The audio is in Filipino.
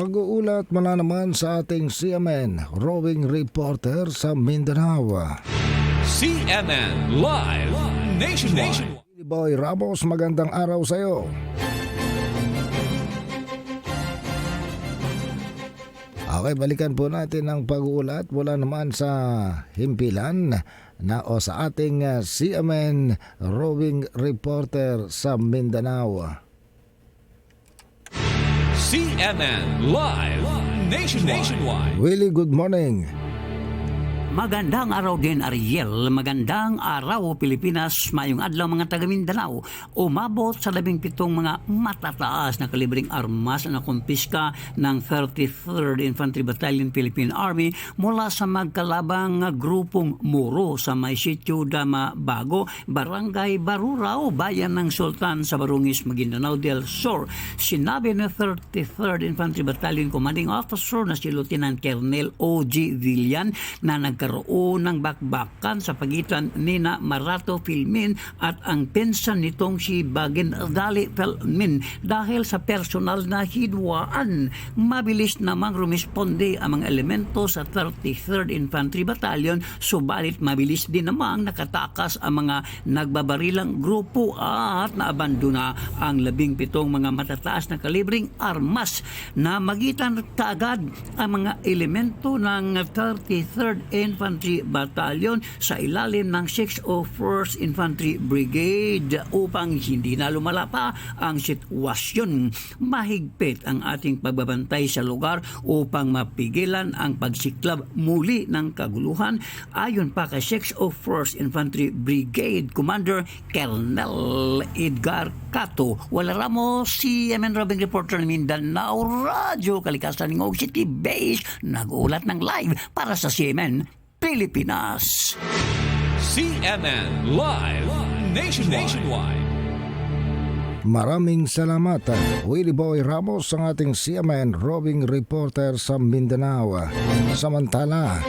Pag-uulat mula naman sa ating CMN roving reporter sa Mindanao. CNN Live Nationwide. Boy Ramos, magandang araw sa iyo. Okay, balikan po natin ang pag-uulat mula naman sa himpilan na o sa ating CMN roving reporter sa Mindanao. CNN Live Nationwide. Willie, good morning. Magandang araw din Ariel, magandang araw Pilipinas, mayong adlaw mga taga Mindanao. Umabot sa labing pitong mga matataas na kalibring armas na kumpiska ng 33rd Infantry Battalion Philippine Army mula sa magkalabang grupong Muro sa may Dama Bago, Barangay Barurao, bayan ng Sultan sa Barungis, Maguindanao del Sur. Sinabi ng 33rd Infantry Battalion Commanding Officer na si Lieutenant Colonel O.G. Villan na nagkaroon ng bakbakan sa pagitan ni na Marato Filmin at ang pinsan nitong si Bagin Dali Filmin dahil sa personal na hidwaan. Mabilis namang rumisponde ang mga elemento sa 33rd Infantry Battalion subalit mabilis din namang nakatakas ang mga nagbabarilang grupo at naabandona ang labing pitong mga matataas na kalibring armas na magitan kaagad ang mga elemento ng 33rd Infantry Battalion sa ilalim ng 601st Infantry Brigade upang hindi na lumala pa ang sitwasyon. Mahigpit ang ating pagbabantay sa lugar upang mapigilan ang pagsiklab muli ng kaguluhan ayon pa kay 601st Infantry Brigade Commander Colonel Edgar Cato. Wala ramo si MN Robin Reporter ng Mindanao Radyo Kalikasan ng City Base nag-ulat ng live para sa CMN Pilipinas. CNN Live Nationwide. Maraming salamat, Willie Boy Ramos, ang ating CMN roving reporter sa Mindanao. Samantala,